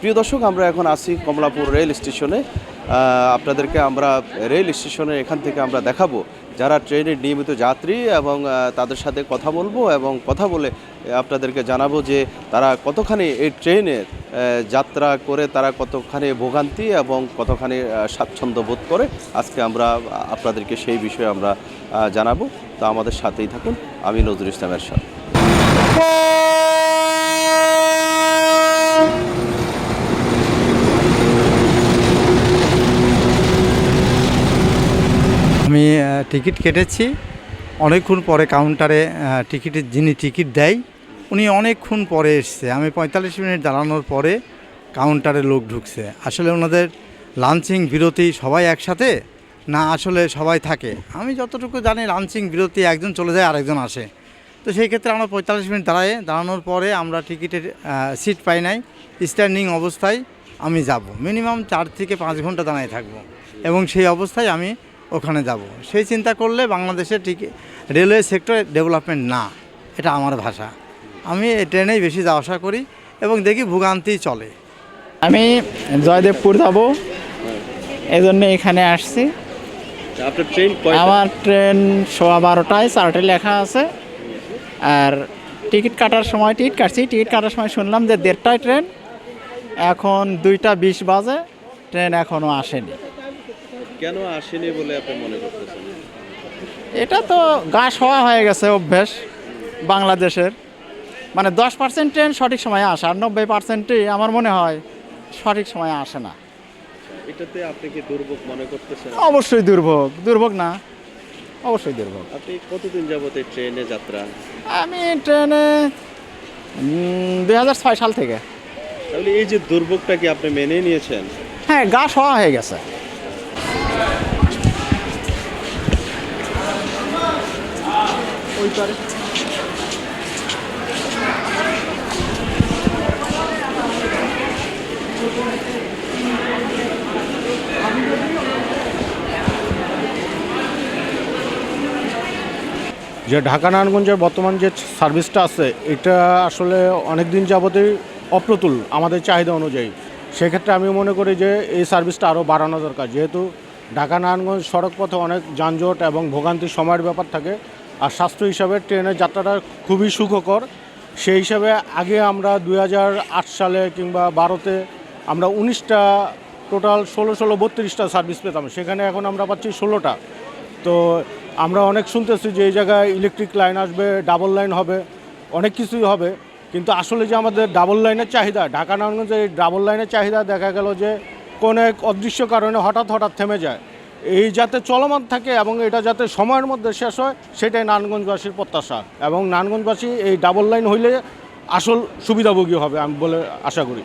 প্রিয় দর্শক, আমরা এখন আছি কমলাপুর রেল স্টেশনে। আপনাদেরকে আমরা রেল স্টেশনে এখান থেকে আমরা দেখাবো যারা ট্রেনের নিয়মিত যাত্রী এবং তাদের সাথে কথা বলব এবং কথা বলে আপনাদেরকে জানাব যে তারা কতখানি এই ট্রেনের যাত্রা করে, তারা কতখানি ভোগান্তি এবং কতখানি স্বাচ্ছন্দ্য বোধ করে। আজকে আমরা আপনাদেরকে সেই বিষয়ে আমরা জানাব। তো আমাদের সাথেই থাকুন, আমি নজরুল ইসলামের সাথে। আমি টিকিট কেটেছি। অনেকক্ষণ পরে কাউন্টারে টিকিটের যিনি টিকিট দেয়, উনি অনেকক্ষণ পরে এসছে। আমি পঁয়তাল্লিশ মিনিট দাঁড়ানোর পরে কাউন্টারে লোক ঢুকছে। আসলে ওনাদের লাঞ্চিং বিরতি সবাই একসাথে? না, আসলে সবাই থাকে? আমি যতটুকু জানি লাঞ্চিং বিরতি একজন চলে যায়, আরেকজন আসে। তো সেই ক্ষেত্রে আমরা পঁয়তাল্লিশ মিনিট দাঁড়ায় দাঁড়ানোর পরে আমরা টিকিটের সিট পাই নাই। স্ট্যান্ডিং অবস্থায় আমি যাব। মিনিমাম চার থেকে পাঁচ ঘণ্টা দাঁড়ায় থাকব। এবং সেই অবস্থায় আমি ওখানে যাব। সেই চিন্তা করলে বাংলাদেশের টিকিট রেলওয়ে সেক্টর ডেভেলপমেন্ট না এটা আমার ভাষা। আমি এই ট্রেনেই বেশি যাওয়া আসা করি এবং দেখি ভোগান্তি চলে। আমি জয়দেবপুর যাব এই জন্য এখানে আসছি। আমার ট্রেন সোয়া বারোটায় চারটে লেখা আছে। আর টিকিট কাটার সময় টিকিট কাটছি টিকিট কাটার সময় শুনলাম যে দেড়টায় ট্রেন। এখন দুইটা বিশ বাজে ট্রেন এখনও আসেনি। কেন আসেনি বলে আপনি মনে করতেছেন? এটা তো গা শোয়া হয়ে গেছে অভ্যেস বাংলাদেশের। মানে দশ পার্সেন্ট ট্রেন সঠিক সময়ে আসে আর নব্বই পার্সেন্টই আমার মনে হয় সঠিক সময়ে আসে না। এটাতে আপনি কি দুর্ভোগ মনে করতেছেন? অবশ্যই দুর্ভোগ। দুর্ভোগ না অবশ্যই দুর্ভোগ। আপনি কতদিন যাবত এই ট্রেনে যাত্রা? আমি ট্রেনে দুই হাজার ছয় সাল থেকে। তাহলে এই যে দুর্ভোগটা কি আপনি মেনে নিয়েছেন? হ্যাঁ গা শোয়া হয়ে গেছে। যে ঢাকা নারায়ণগঞ্জের বর্তমান যে সার্ভিসটা আছে, এটা আসলে অনেক দিন যাবতই অপ্রতুল আমাদের চাহিদা অনুযায়ী। সেক্ষেত্রে আমি মনে করি যে এই সার্ভিসটা আরও বাড়ানো দরকার। যেহেতু ঢাকা নারায়ণগঞ্জ সড়ক পথে অনেক যানজট এবং ভোগান্তির সময়ের ব্যাপার থাকে। আর স্বাস্থ্য হিসাবে ট্রেনের যাত্রাটা খুবই সুখকর। সেই হিসাবে আগে আমরা দু হাজার আট সালে কিংবা বারোতে আমরা উনিশটা, টোটাল ষোলো ষোলো, বত্রিশটা সার্ভিস পেতাম। সেখানে এখন আমরা পাচ্ছি ষোলোটা। তো আমরা অনেক শুনতেছি যে এই জায়গায় ইলেকট্রিক লাইন আসবে, ডাবল লাইন হবে, অনেক কিছুই হবে। কিন্তু আসলে যে আমাদের ডাবল লাইনের চাহিদা, ঢাকা নারায়ণগঞ্জে এই ডাবল লাইনের চাহিদা দেখা গেল যে কোনো এক অদৃশ্য কারণে হঠাৎ হঠাৎ থেমে যায়। এই যাতে চলমান থাকে এবং এটা যাতে সময়ের মধ্যে শেষ হয়, সেটাই নারায়ণগঞ্জবাসীর প্রত্যাশা। এবং নারায়ণগঞ্জবাসী এই ডাবল লাইন হইলে আসল সুবিধাভোগী হবে আমি বলে আশা করি।